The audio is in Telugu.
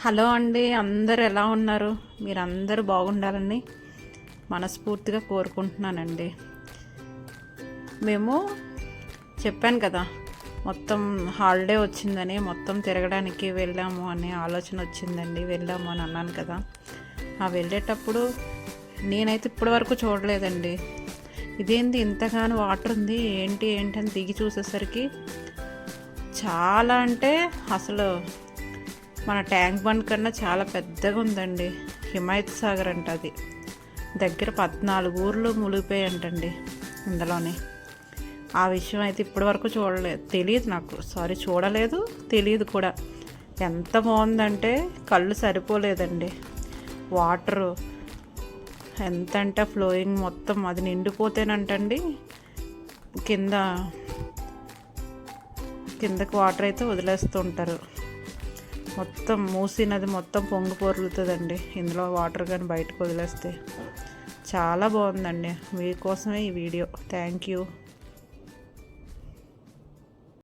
హలో అండి అందరు ఎలా ఉన్నారు? మీరు అందరూ బాగుండాలని మనస్ఫూర్తిగా కోరుకుంటున్నానండి. మేము చెప్పాను కదా మొత్తం హాలిడే వచ్చిందని మొత్తం తిరగడానికి వెళ్ళాము అనే ఆలోచన వచ్చిందండి. వెళ్ళాము అని అన్నాను కదా. ఆ వెళ్ళేటప్పుడు నేనైతే ఇప్పటి వరకు చూడలేదండి. ఇదేంటి ఇంతగానో వాటర్ ఉంది ఏంటి ఏంటి అని దిగి చూసేసరికి చాలా అంటే అసలు మన ట్యాంక్ బండ్ కన్నా చాలా పెద్దగా ఉందండి. హిమాయత్ సాగర్ అంట అది. దగ్గర పద్నాలుగు ఊర్లు మునిగిపోయాయంటండి ఇందులోనే. ఆ విషయం అయితే ఇప్పటివరకు చూడలేదు తెలియదు నాకు. సారీ చూడలేదు తెలియదు కూడా. ఎంత బాగుందంటే కళ్ళు సరిపోలేదండి. వాటరు ఎంత అంటే ఫ్లోయింగ్ మొత్తం అది నిండిపోతేనంటండి కింద కిందకి వాటర్ అయితే వదిలేస్తూ ఉంటారు మొత్తం మూసినది మొత్తం పొంగి పొరులుతుందండి. ఇందులో వాటర్ కానీ బయటకు వదిలేస్తే. చాలా బాగుందండి. మీకోసమే ఈ వీడియో. Thank you.